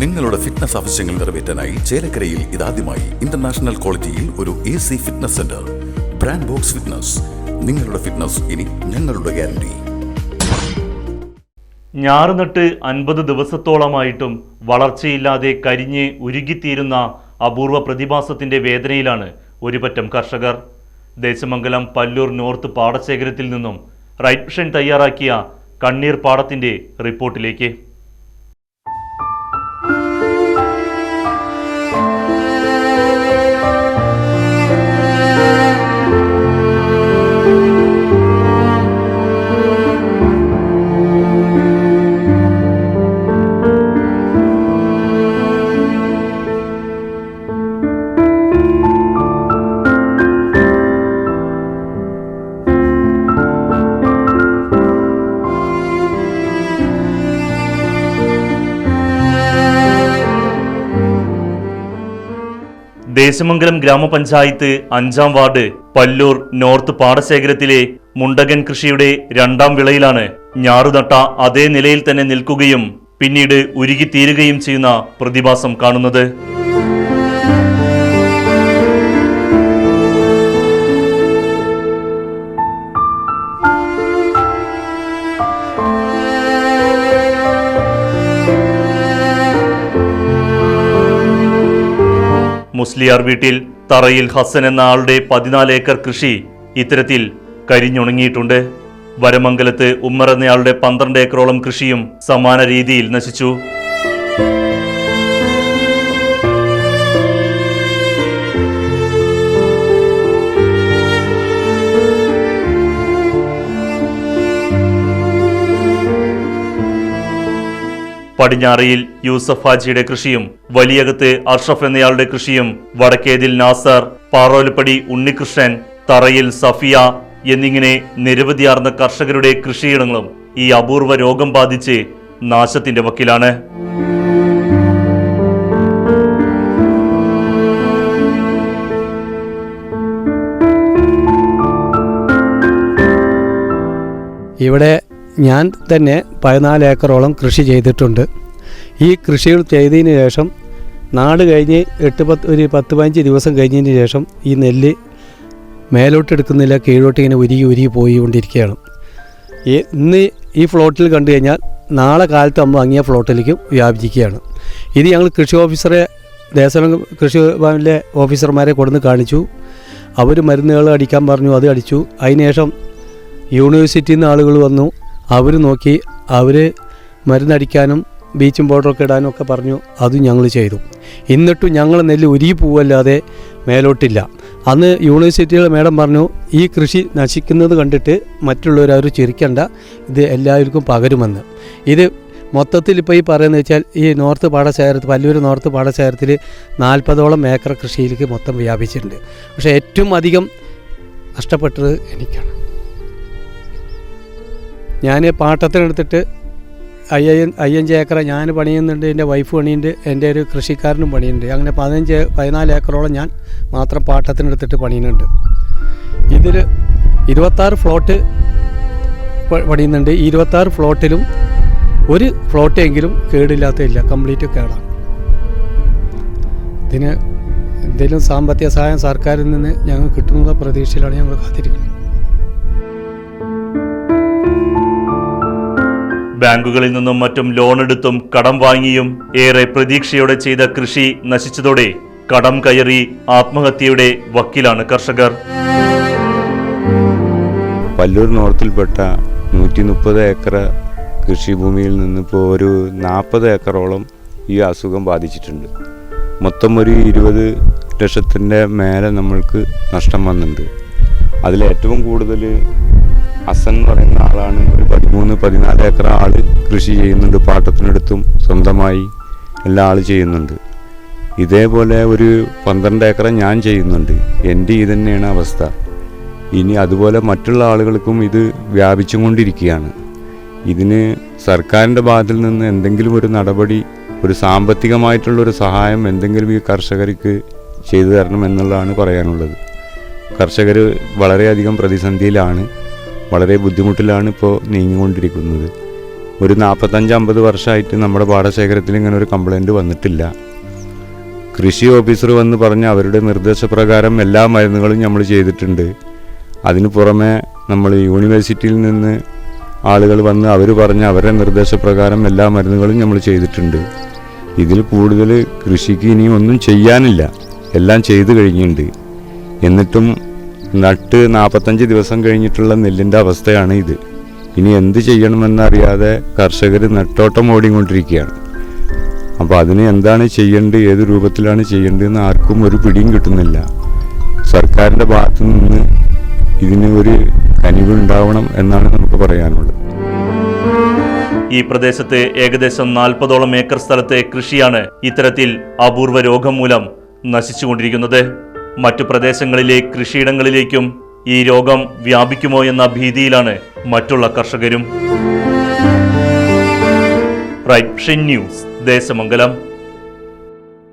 നിങ്ങളുടെ ഫിറ്റ്നസ് ആവശ്യങ്ങൾ നിറവേറ്റാനായി ചേലക്കരയിൽ ഇതാദ്യമായി ഇന്റർനാഷണൽ ക്വാളിറ്റിയിൽ ഒരു A C fitness centre brand box fitness നിങ്ങളുടെ ഫിറ്റ്നസ് ഇനി ഞങ്ങളുടെ ഗ്യാരണ്ടി ഞാറുനട്ട് അൻപത് ദിവസത്തോളമായിട്ടും വളർച്ചയില്ലാതെ കരിഞ്ഞ് ഉരുകിത്തീരുന്ന അപൂർവ പ്രതിഭാസത്തിന്റെ വേദനയിലാണ് ഒരുപറ്റം കർഷകർ. ദേശമംഗലം പല്ലൂർ നോർത്ത് പാടശേഖരത്തിൽ നിന്നും റൈറ്റ് മിഷൻ തയ്യാറാക്കിയ കണ്ണീർ പാടത്തിന്റെ റിപ്പോർട്ടിലേക്ക്. ദേശമംഗലം ഗ്രാമപഞ്ചായത്ത് അഞ്ചാം വാർഡ് പല്ലൂർ നോർത്ത് പാടശേഖരത്തിലെ മുണ്ടകൻ കൃഷിയുടെ രണ്ടാം വിളയിലാണ് ഞാറുനട്ട അതേ നിലയിൽ തന്നെ നിൽക്കുകയും പിന്നീട് ഉരുകിത്തീരുകയും ചെയ്യുന്ന പ്രതിഭാസം കാണുന്നത്. മുസ്ലിയാർ വീട്ടിൽ തറയിൽ ഹസൻ എന്ന ആളുടെ പതിനാല് ഏക്കർ കൃഷി ഇത്തരത്തിൽ കരിഞ്ഞുണങ്ങിയിട്ടുണ്ട്. വരമംഗലത്ത് ഉമ്മർ എന്നയാളുടെ പന്ത്രണ്ട് ഏക്കറോളം കൃഷിയും സമാന രീതിയിൽ നശിച്ചു. പടിഞ്ഞാറയിൽ യൂസഫ് ഹാജിയുടെ കൃഷിയും വലിയകത്ത് അഷ്റഫ് എന്നയാളുടെ കൃഷിയും വടക്കേതിൽ നാസർ പാറോലപ്പടി ഉണ്ണികൃഷ്ണൻ തറയിൽ സഫിയ എന്നിങ്ങനെ നിരവധിയാർന്ന കർഷകരുടെ കൃഷിയിടങ്ങളും ഈ അപൂർവ രോഗം ബാധിച്ച് നാശത്തിന്റെ വക്കിലാണ്. ഇവിടെ ഞാൻ തന്നെ പതിനാല് ഏക്കറോളം കൃഷി ചെയ്തിട്ടുണ്ട്. ഈ കൃഷികൾ ചെയ്തതിന് ശേഷം നാട് കഴിഞ്ഞ് എട്ട് പത്ത് ഒരു പത്ത് പതിനഞ്ച് ദിവസം കഴിഞ്ഞതിന് ശേഷം ഈ നെല്ല് മേലോട്ടെടുക്കുന്നില്ല കീഴോട്ട് ഇങ്ങനെ ഉരുകി ഉരുകി പോയിക്കൊണ്ടിരിക്കുകയാണ്. ഈ ഇന്ന് ഈ ഫ്ലോട്ടിൽ കണ്ടു കഴിഞ്ഞാൽ നാളെ കാലത്ത് നമ്മൾ അങ്ങിയ ഫ്ലോട്ടിലേക്കും വ്യാപിക്കുകയാണ് ഇത് ഞങ്ങൾ കൃഷി ഓഫീസറെ ദേശം കൃഷി ഭവനിലെ ഓഫീസർമാരെ കൊടുന്ന് കാണിച്ചു. അവർ മരുന്നുകൾ അടിക്കാൻ പറഞ്ഞു അത് അടിച്ചു. അതിനുശേഷം യൂണിവേഴ്സിറ്റിയിൽ നിന്ന് ആളുകൾ വന്നു. അവർ നോക്കി അവർ മരുന്നടിക്കാനും ബീച്ചും പൗഡറൊക്കെ ഇടാനും ഒക്കെ പറഞ്ഞു അതും ഞങ്ങൾ ചെയ്തു. എന്നിട്ടും ഞങ്ങൾ നെല്ല് ഉരുകി പോവല്ലാതെ മേലോട്ടില്ല. അന്ന് യൂണിവേഴ്സിറ്റികൾ മേഡം പറഞ്ഞു ഈ കൃഷി നശിക്കുന്നത് കണ്ടിട്ട് മറ്റുള്ളവർ അവർ ചിരിക്കണ്ട ഇത് എല്ലാവർക്കും പകരുമെന്ന്. ഇത് മൊത്തത്തിൽ ഇപ്പോൾ ഈ പറയുന്നത് വെച്ചാൽ ഈ നോർത്ത് പാടശേഖരത്ത് പല്ലൂർ നോർത്ത് പാടശേഖരത്തിൽ നാൽപ്പതോളം ഏക്കർ കൃഷിയിലേക്ക് മൊത്തം വ്യാപിച്ചിട്ടുണ്ട്. പക്ഷേ ഏറ്റവും അധികം നഷ്ടപ്പെട്ടത് എനിക്കാണ്. ഞാൻ പാട്ടത്തിനെടുത്തിട്ട് അയ്യ അയ്യഞ്ച് ഏക്കർ ഞാൻ പണിയുന്നുണ്ട് എന്റെ വൈഫ് പണിയുണ്ട് എന്റെ ഒരു കൃഷിക്കാരനും പണിയുണ്ട്. അങ്ങനെ പതിനഞ്ച് പതിനാല് ഏക്കറോളം ഞാൻ മാത്രം പാട്ടത്തിനെടുത്തിട്ട് പണിയുന്നുണ്ട്. ഇതിൽ ഇരുപത്താറ് ഫ്ലോട്ട് പണിയുന്നുണ്ട്. ഈ ഇരുപത്താറ് ഫ്ലോട്ടിലും ഒരു ഫ്ലോട്ടെങ്കിലും കേടില്ലാത്തതില്ല കംപ്ലീറ്റ് കേടാണ്. ഇതിന് എന്തെങ്കിലും സാമ്പത്തിക സഹായം സർക്കാരിൽ നിന്ന് ഞങ്ങൾ കിട്ടുന്ന പ്രതീക്ഷയിലാണ് ഞങ്ങൾ കാത്തിരിക്കുന്നത്. ബാങ്കുകളിൽ നിന്നും മറ്റും ലോൺ എടുത്തും കടം വാങ്ങിയും ഏറെ പ്രതീക്ഷയോടെ ചെയ്ത കൃഷി നശിച്ചതോടെ കടം കയറി ആത്മഹത്യയുടെ വക്കിലാണ് കർഷകർ. പല്ലൂർ നോർത്തിൽപ്പെട്ട നൂറ്റി മുപ്പത് ഏക്കർ കൃഷിഭൂമിയിൽ നിന്നിപ്പോൾ ഒരു നാൽപ്പത് ഏക്കറോളം ഈ അസുഖം ബാധിച്ചിട്ടുണ്ട്. മൊത്തം ഒരു ഇരുപത് ലക്ഷത്തിന്റെ മേലെ നമ്മൾക്ക് നഷ്ടം വന്നിട്ടുണ്ട്. അതിലേറ്റവും കൂടുതൽ അസൻ എന്ന് പറയുന്ന ആളാണ്. ഒരു പതിമൂന്ന് പതിനാല് ഏക്കർ ആൾ കൃഷി ചെയ്യുന്നുണ്ട് പാട്ടത്തിനടുത്തും സ്വന്തമായി എല്ലാ ആൾ ചെയ്യുന്നുണ്ട്. ഇതേപോലെ ഒരു പന്ത്രണ്ട് ഏക്കർ ഞാൻ ചെയ്യുന്നുണ്ട്. എന്റെ ഇത് തന്നെയാണ് അവസ്ഥ. ഇനി അതുപോലെ മറ്റുള്ള ആളുകൾക്കും ഇത് വ്യാപിച്ചും കൊണ്ടിരിക്കുകയാണ്. ഇതിന് സർക്കാരിന്റെ ഭാഗത്തിൽ നിന്ന് എന്തെങ്കിലും ഒരു നടപടി ഒരു സാമ്പത്തികമായിട്ടുള്ളൊരു സഹായം എന്തെങ്കിലും ഈ കർഷകർക്ക് ചെയ്തു തരണം എന്നുള്ളതാണ് പറയാനുള്ളത്. കർഷകർ വളരെയധികം പ്രതിസന്ധിയിലാണ്. വളരെ ബുദ്ധിമുട്ടിലാണ് ഇപ്പോൾ നീങ്ങിക്കൊണ്ടിരിക്കുന്നത്. ഒരു നാൽപ്പത്തഞ്ച് അമ്പത് വർഷമായിട്ട് നമ്മുടെ പാടശേഖരത്തിൽ ഇങ്ങനെ ഒരു കംപ്ലൈന്റ് വന്നിട്ടില്ല. കൃഷി ഓഫീസർ വന്ന് പറഞ്ഞ് അവരുടെ നിർദ്ദേശപ്രകാരം എല്ലാ മരുന്നുകളും നമ്മൾ ചെയ്തിട്ടുണ്ട്. അതിന് പുറമെ നമ്മൾ യൂണിവേഴ്സിറ്റിയിൽ നിന്ന് ആളുകൾ വന്ന് അവർ പറഞ്ഞ് അവരുടെ നിർദ്ദേശപ്രകാരം എല്ലാ മരുന്നുകളും നമ്മൾ ചെയ്തിട്ടുണ്ട്. ഇതിൽ കൂടുതൽ കൃഷിക്ക് ഇനി ഒന്നും ചെയ്യാനില്ല. എല്ലാം ചെയ്തു കഴിഞ്ഞിട്ടുണ്ട്. എന്നിട്ടും നട്ട് നാൽപ്പത്തഞ്ച് ദിവസം കഴിഞ്ഞിട്ടുള്ള നെല്ലിന്റെ അവസ്ഥയാണ് ഇത്. ഇനി എന്ത് ചെയ്യണമെന്നറിയാതെ കർഷകർ നെട്ടോട്ടം ഓടിക്കൊണ്ടിരിക്കുകയാണ്. അപ്പോൾ അതിന് എന്താണ് ചെയ്യേണ്ടത്? ഏത് രൂപത്തിലാണ് ചെയ്യേണ്ടതെന്ന് ആർക്കും ഒരു പിടിയും കിട്ടുന്നില്ല. സർക്കാരിന്റെ ഭാഗത്തു നിന്ന് ഇതിന് ഒരു കനിവുണ്ടാവണം എന്നാണ് നമുക്ക് പറയാനുള്ളത്. ഈ പ്രദേശത്ത് ഏകദേശം നാൽപ്പതോളം ഏക്കർ സ്ഥലത്തെ കൃഷിയാണ് ഇത്തരത്തിൽ അപൂർവ രോഗം മൂലം നശിച്ചുകൊണ്ടിരിക്കുന്നത്. മറ്റു പ്രദേശങ്ങളിലെ കൃഷിയിടങ്ങളിലേക്കും ഈ രോഗം വ്യാപിക്കുമോ എന്ന ഭീതിയിലാണ് മറ്റുള്ള കർഷകരും. Right News Desamangalam.